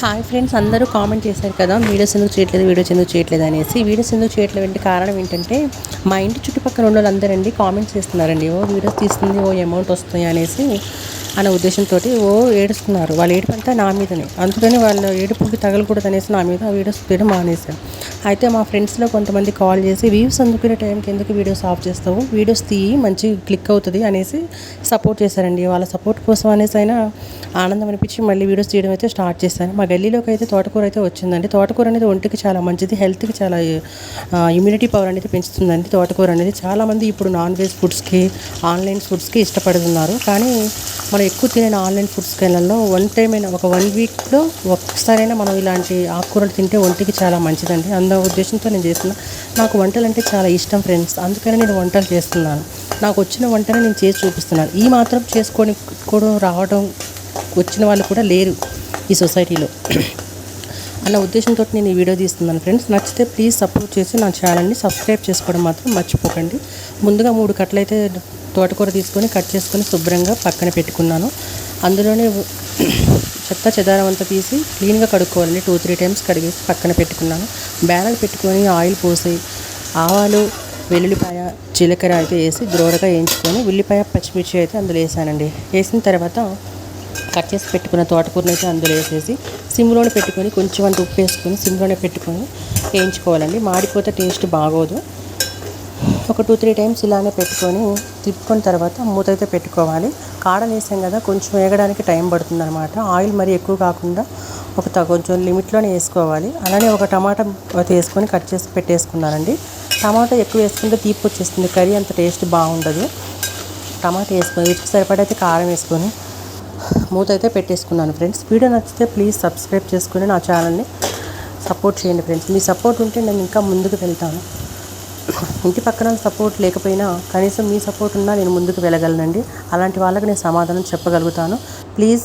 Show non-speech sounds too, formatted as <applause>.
Hi friends అందరూ comment చేశారు కదా వీడియోస్ ఎందుకు చేయట్లేదు వీడియోస్ ఎందుకు చేయట్లేదు అనేసి. వీడియోస్ ఎందుకు చేయట్లేదు అంటే కారణం ఏంటంటే మా ఇంటి చుట్టుపక్కల ఉన్న వాళ్ళందరండి కామెంట్స్ చేస్తున్నారండి. ఓ వీడియోస్ తీస్తుంది ఓ అమౌంట్ వస్తుంది అనేసి అనే ఉద్దేశంతో ఓ ఏడుస్తున్నారు. వాళ్ళ ఏడుపు అంతా నా మీదనే. అందుకని వాళ్ళ ఏడుపుకి తగలకూడదు అనేసి నా మీద ఆ వీడియోస్ తీయడం మానేశారు. అయితే మా ఫ్రెండ్స్లో కొంతమంది కాల్ చేసి వ్యూస్ అందుకునే టైంకి ఎందుకు వీడియోస్ ఆఫ్ చేస్తావు? వీడియోస్ తీయి మంచి క్లిక్ అవుతుంది అనేసి సపోర్ట్ చేశారండి. వాళ్ళ సపోర్ట్ కోసం అనేసి అయినా ఆనందం అనిపించి మళ్ళీ వీడియోస్ తీయడం అయితే స్టార్ట్ చేశాను. మా గల్లీలోకి అయితే తోటకూర అయితే వచ్చిందండి. తోటకూర అనేది ఒంటికి చాలా మంచిది హెల్త్కి చాలా ఇమ్యూనిటీ పవర్ అనేది పెంచుతుందండి తోటకూర అనేది. చాలామంది ఇప్పుడు నాన్ వెజ్ ఫుడ్స్కి ఆన్లైన్ ఫుడ్స్కి ఇష్టపడుతున్నారు. కానీ మనం ఎక్కువ తినే ఆన్లైన్ ఫుడ్స్ కైనాల్లో వన్ టైం అయినా ఒక వన్ వీక్లో ఒకసారైనా మనం ఇలాంటి ఆకుకూరలు తింటే ఒంటికి చాలా మంచిదండి. అంద ఉద్దేశంతో నేను చేస్తున్నా. నాకు వంటలు అంటే చాలా ఇష్టం ఫ్రెండ్స్. అందుకని నేను వంటలు చేస్తున్నాను. నాకు వచ్చిన వంటని నేను చేసి చూపిస్తున్నాను. ఈ మాత్రం చేసుకొని కూడా రావడం వచ్చిన వాళ్ళు కూడా లేరు ఈ సొసైటీలో. <clears throat> అన్న ఉద్దేశంతో నేను ఈ వీడియో తీస్తున్నాను ఫ్రెండ్స్. నచ్చితే ప్లీజ్ సపోర్ట్ చేసి నా ఛానల్ని సబ్స్క్రైబ్ చేసుకోవడం మాత్రం మర్చిపోకండి. ముందుగా మూడు కట్లయితే తోటకూర తీసుకొని కట్ చేసుకొని శుభ్రంగా పక్కన పెట్టుకున్నాను. అందులోనే చెత్త చెదారం అంతా తీసి క్లీన్గా కడుక్కోవాలండి. టూ త్రీ టైమ్స్ కడిగేసి పక్కన పెట్టుకున్నాను. బ్యానర్ పెట్టుకొని ఆయిల్ పోసి ఆవాలు వెల్లుల్లిపాయ జీలకర్ర అయితే వేసి ద్రోరగా వేయించుకొని ఉల్లిపాయ పచ్చిమిర్చి అయితే అందులో వేసానండి. వేసిన తర్వాత కట్ చేసి పెట్టుకున్న తోటకూరని అయితే అందులో వేసేసి సిమ్లోనే పెట్టుకొని కొంచెం అంత ఉప్పు వేసుకొని సిమ్లోనే పెట్టుకొని వేయించుకోవాలండి. మాడిపోతే టేస్ట్ బాగోదు. ఒక టూ త్రీ టైమ్స్ ఇలానే పెట్టుకొని తిప్పుకొని తర్వాత మూత అయితే పెట్టుకోవాలి. కాడలు వేసాం కదా కొంచెం వేగడానికి టైం పడుతుంది అనమాట ఆయిల్ మరి ఎక్కువ కాకుండా ఒక త- కొంచెం లిమిట్లోనే వేసుకోవాలి. అలానే ఒక టమాటా వేసుకొని కట్ చేసి పెట్టేసుకున్నానండి. టమాటా ఎక్కువ వేసుకుంటే తీపి వచ్చేస్తుంది. కర్రీ అంత టేస్ట్ బాగుండదు. టమాటా వేసుకొని వీటికి సరిపడైతే కారం వేసుకొని మూత అయితే పెట్టేసుకున్నాను ఫ్రెండ్స్. వీడియో నచ్చితే ప్లీజ్ సబ్స్క్రైబ్ చేసుకుని నా ఛానల్ని సపోర్ట్ చేయండి ఫ్రెండ్స్. మీ సపోర్ట్ ఉంటే నేను ఇంకా ముందుకు వెళ్తాను. ఇంటి పక్కన సపోర్ట్ లేకపోయినా కనీసం మీ సపోర్ట్ ఉన్నా నేను ముందుకు వెళ్ళగలనండి. అలాంటి వాళ్ళకి నేను సమాధానం చెప్పగలుగుతాను. ప్లీజ్